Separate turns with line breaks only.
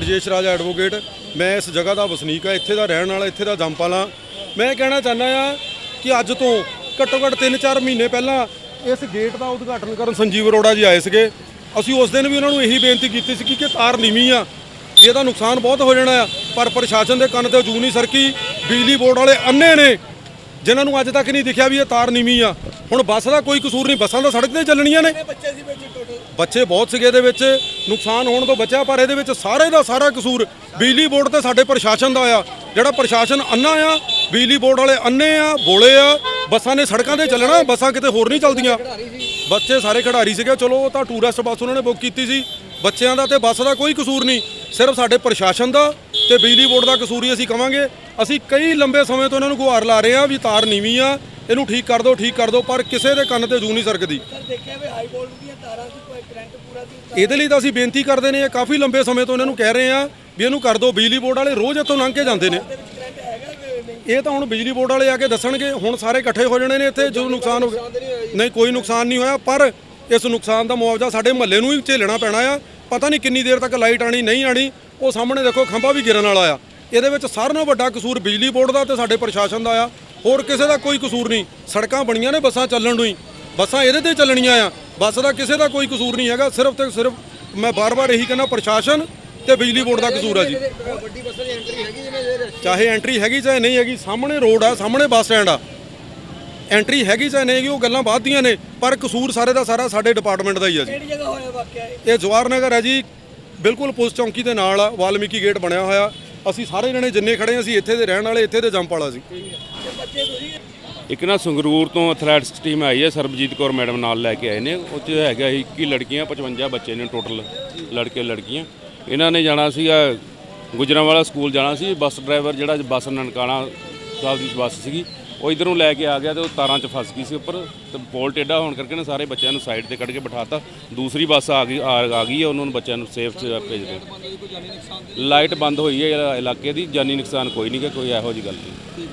ਆ ਜੀ ਰਜੇਸ਼ ਰਾਜ ਐਡਵੋਕੇਟ, ਮੈਂ ਇਸ ਜਗ੍ਹਾ ਦਾ ਵਸਨੀਕ ਆ ਇੱਥੇ ਦਾ ਰਹਿਣ ਵਾਲਾ, ਇੱਥੇ ਦਾ ਜੰਪਾਲਾ ਮੈਂ ਕਹਿਣਾ ਚਾਹੁੰਦਾ ਆ ਕਿ ਅੱਜ ਤੋਂ ਘੱਟੋ ਘੱਟ 3-4 ਮਹੀਨੇ ਪਹਿਲਾਂ ਇਸ ਗੇਟ ਦਾ ਉਦਘਾਟਨ ਕਰਨ ਸੰਜੀਵ ਅਰੋੜਾ ਜੀ ਆਏ ਸੀਗੇ। ਅਸੀਂ ਉਸ ਦਿਨ ਵੀ ਉਹਨਾਂ ਨੂੰ ਇਹੀ ਬੇਨਤੀ ਕੀਤੀ ਸੀ ਕਿ ਤਾਰ ਨੀਵੀਂ ਆ ਇਹਦਾ ਨੁਕਸਾਨ ਬਹੁਤ ਹੋ ਜਾਣਾ ਆ, ਪਰ ਪ੍ਰਸ਼ਾਸਨ ਦੇ ਕੰਨ ਤੇ ਜੂ ਨਹੀਂ ਸਰਕੀ। ਬਿਜਲੀ ਬੋਰਡ ਵਾਲੇ ਅੰਨੇ ਨੇ, ਜਿਨ੍ਹਾਂ ਨੂੰ ਅੱਜ ਤੱਕ ਨਹੀਂ ਦਿਖਿਆ ਵੀ ਇਹ ਤਾਰ ਨੀਵੀਂ ਆ। ਹੁਣ ਬੱਸ ਦਾ ਕੋਈ ਕਸੂਰ ਨਹੀਂ, ਬੱਸਾਂ ਤਾਂ ਸੜਕ ਤੇ ਚੱਲਣੀਆਂ ਨੇ।
ਬੱਚੇ
ਬਹੁਤ ਸੀਗੇ ਇਹਦੇ ਵਿੱਚ, ਨੁਕਸਾਨ ਹੋਣ ਤੋਂ ਬਚਿਆ, ਪਰ ਇਹਦੇ ਵਿੱਚ ਸਾਰੇ ਦਾ ਸਾਰਾ ਕਸੂਰ ਬਿਜਲੀ ਬੋਰਡ ਤੇ ਸਾਡੇ ਪ੍ਰਸ਼ਾਸਨ ਦਾ ਆ। ਜਿਹੜਾ ਪ੍ਰਸ਼ਾਸਨ ਅੰਨਾ ਆ, ਬਿਜਲੀ ਬੋਰਡ ਵਾਲੇ ਅੰਨੇ ਆ, ਬੋਲੇ ਆ, ਬੱਸਾਂ ਨੇ ਸੜਕਾਂ ਤੇ ਚੱਲਣਾ, ਬੱਸਾਂ ਕਿਤੇ ਹੋਰ ਨਹੀਂ ਚੱਲਦੀਆਂ। ਬੱਚੇ ਸਾਰੇ ਖਿਡਾਰੀ ਸੀਗੇ, ਚਲੋ ਉਹ ਤਾਂ ਟੂਰਿਸਟ ਬੱਸ ਉਹਨਾਂ ਨੇ ਬੁੱਕ ਕੀਤੀ ਸੀ। ਬੱਚਿਆਂ ਦਾ ਤੇ ਬੱਸ ਦਾ ਕੋਈ ਕਸੂਰ ਨਹੀਂ, ਸਿਰਫ ਸਾਡੇ ਪ੍ਰਸ਼ਾਸਨ ਦਾ ਤੇ ਬਿਜਲੀ ਬੋਰਡ ਦਾ ਕਸੂਰ ਹੀ ਅਸੀਂ ਕਵਾਂਗੇ। ਅਸੀਂ ਕਈ ਲੰਬੇ ਸਮੇਂ ਤੋਂ ਉਹਨਾਂ ਨੂੰ ਗੁਹਾਰ ਲਾ ਰਹੇ ਆ ਵੀ ਤਾਰ ਨੀਵੀਂ ਆ ਇਹਨੂੰ ਠੀਕ ਕਰ ਦਿਓ ਠੀਕ ਕਰ ਦਿਓ ਪਰ ਕਿਸੇ ਦੇ ਕੰਨ ਤੇ ਜੂ ਨਹੀਂ ਸਰਕਦੀ।
ਸਰ ਦੇਖਿਆ ਵੀ ਹਾਈ ਵੋਲਟ ਦੀਆਂ ਤਾਰਾਂ ਸੀ ਕੋਈ ਕਰੰਟ ਪੂਰਾ ਸੀ
ਇਹਦੇ ਲਈ ਤਾਂ ਅਸੀਂ ਬੇਨਤੀ ਕਰਦੇ ਨੇ ਕਾਫੀ ਲੰਬੇ ਸਮੇਂ ਤੋਂ ਇਹਨਾਂ ਨੂੰ ਕਹਿ ਰਹੇ ਆ ਵੀ ਇਹਨੂੰ ਕਰ ਦਿਓ ਬਿਜਲੀ ਬੋਰਡ ਵਾਲੇ ਰੋਜ਼ ਇੱਥੋਂ ਲੰਘ ਕੇ ਜਾਂਦੇ ਨੇ। ਇਹ ਤਾਂ ਹੁਣ ਬਿਜਲੀ ਬੋਰਡ ਵਾਲੇ ਆ ਕੇ ਦੱਸਣਗੇ ਹੁਣ ਸਾਰੇ ਇਕੱਠੇ ਹੋ ਜਾਣੇ ਨੇ ਇੱਥੇ ਜੋ ਨੁਕਸਾਨ ਹੋ ਗਿਆ। ਨਹੀਂ ਕੋਈ ਨੁਕਸਾਨ ਨਹੀਂ ਹੋਇਆ ਪਰ ਇਸ ਨੁਕਸਾਨ ਦਾ ਮੁਆਵਜ਼ਾ ਸਾਡੇ ਮਹੱਲੇ ਨੂੰ ਹੀ ਝੇਲਣਾ ਪੈਣਾ ਆ। ਪਤਾ ਨਹੀਂ ਕਿੰਨੀ ਦੇਰ ਤੱਕ ਲਾਈਟ ਆਣੀ ਨਹੀਂ ਆਣੀ ਉਹ ਸਾਹਮਣੇ ਦੇਖੋ ਖੰਭਾ ਵੀ ਗਿਰਨ ਵਾਲਾ ਆ। ਇਹਦੇ ਵਿੱਚ ਸਾਰਿਆਂ ਨਾਲੋਂ ਵੱਡਾ ਕਸੂਰ ਬਿਜਲੀ ਬੋਰਡ ਦਾ ਤੇ ਸਾਡੇ ਪ੍ਰਸ਼ਾਸਨ ਦਾ ਆ। ਹੋਰ ਕਿਸੇ ਦਾ ਕੋਈ ਕਸੂਰ ਨਹੀਂ। ਸੜਕਾਂ ਬਣੀਆਂ ਨੇ ਬੱਸਾਂ ਚੱਲਣ ਨੂੰ ਹੀ। ਬੱਸਾਂ ਇਹਦੇ ਤੇ ਚੱਲਣੀਆਂ ਆ। ਬੱਸ ਦਾ ਕਿਸੇ ਦਾ ਕੋਈ ਕਸੂਰ ਨਹੀਂ ਹੈਗਾ। ਸਿਰਫ ਤੇ ਸਿਰਫ ਮੈਂ ਬਾਰ-ਬਾਰ ਇਹੀ ਕਹਿੰਦਾ ਪ੍ਰਸ਼ਾਸਨ ਤੇ ਬਿਜਲੀ ਬੋਰਡ ਦਾ ਕਸੂਰ ਆ ਜੀ।
ਵੱਡੀ ਬੱਸਾਂ ਦੀ ਐਂਟਰੀ ਹੈਗੀ ਜਿਵੇਂ ਇਹ
ਚਾਹੇ ਐਂਟਰੀ ਹੈਗੀ ਚਾਹੇ ਨਹੀਂ ਹੈਗੀ ਸਾਹਮਣੇ ਰੋਡ ਆ ਸਾਹਮਣੇ ਬੱਸ ਸਟੈਂਡ ਆ। ਐਂਟਰੀ ਹੈਗੀ ਚਾਹੇ ਨਹੀਂ ਹੈਗੀ ਉਹ ਗੱਲਾਂ ਬਾਅਦ ਦੀਆਂ ਨੇ ਪਰ ਕਸੂਰ ਸਾਰੇ ਦਾ ਸਾਰਾ ਸਾਡੇ ਡਿਪਾਰਟਮੈਂਟ ਦਾ ਹੀ ਆ ਜੀ।
ਕਿਹੜੀ ਜਗ੍ਹਾ ਹੋਇਆ ਵਾਕਿਆ ਇਹ?
ਜਵਾਰ ਨਗਰ ਹੈ ਜੀ। ਬਿਲਕੁਲ ਪੁਲਿਸ ਚੌਂਕੀ ਦੇ ਨਾਲ ਆ ਵਾਲਮੀਕੀ ਗੇਟ ਬਣਿਆ ਹੋਇਆ। ਅਸੀਂ ਸਾਰੇ ਜਣੇ ਜਿੰਨੇ ਖੜੇ ਅਸੀਂ ਇੱਥੇ ਦੇ ਰਹਿਣ ਵਾਲੇ ਇੱਥੇ ਦੇ ਜੰਪ ਵਾਲਾ ਸੀ।
ਇੱਕ ਨਾ ਸੰਗਰੂਰ ਤੋਂ ਐਥਲੈਟਿਕਸ ਟੀਮ ਆਈ ਹੈ ਸਰਬਜੀਤ ਕੌਰ ਮੈਡਮ ਨਾਲ ਲੈ ਕੇ ਆਏ ਨੇ। ਉਹ 'ਚ ਹੈਗਾ 21 ਲੜਕੀਆਂ 55 ਬੱਚੇ ਨੇ ਟੋਟਲ ਲੜਕੇ ਲੜਕੀਆਂ। ਇਹਨਾਂ ਨੇ ਜਾਣਾ ਸੀਗਾ ਗੁਜਰਾਂਵਾਲਾ ਸਕੂਲ ਜਾਣਾ ਸੀ। ਬੱਸ ਡਰਾਈਵਰ ਜਿਹੜਾ ਬੱਸ ਨਨਕਾਣਾ ਸਾਹਿਬ ਦੀ ਬੱਸ ਸੀਗੀ ਉਹ ਇਧਰੋਂ ਲੈ ਕੇ ਆ ਗਿਆ ਤੇ ਉਹ ਤਾਰਾਂ 'ਚ ਫਸ ਗਈ ਸੀ ਉੱਪਰ ਤੇ ਪੋਲ ਟੇਢਾ ਹੋਣ ਕਰਕੇ ਨਾ ਸਾਰੇ ਬੱਚਿਆਂ ਨੂੰ ਸਾਈਡ ਤੇ ਕੱਢ ਕੇ ਬਿਠਾਤਾ। ਦੂਸਰੀ ਬੱਸ ਆ ਗਈ ਆ ਗਈ ਹੈ ਉਹਨਾਂ ਨੂੰ ਬੱਚਿਆਂ ਨੂੰ ਸੇਫ 'ਚ ਭੇਜ ਦਿੱਤਾ। ਲਾਈਟ ਬੰਦ ਹੋਈ ਹੈ ਇਲਾਕੇ ਦੀ ਜਾਨੀ ਨੁਕਸਾਨ ਕੋਈ ਨਹੀਂ ਗਾ ਕੋਈ ਇਹੋ ਜਿਹੀ ਗੱਲ ਨਹੀਂ।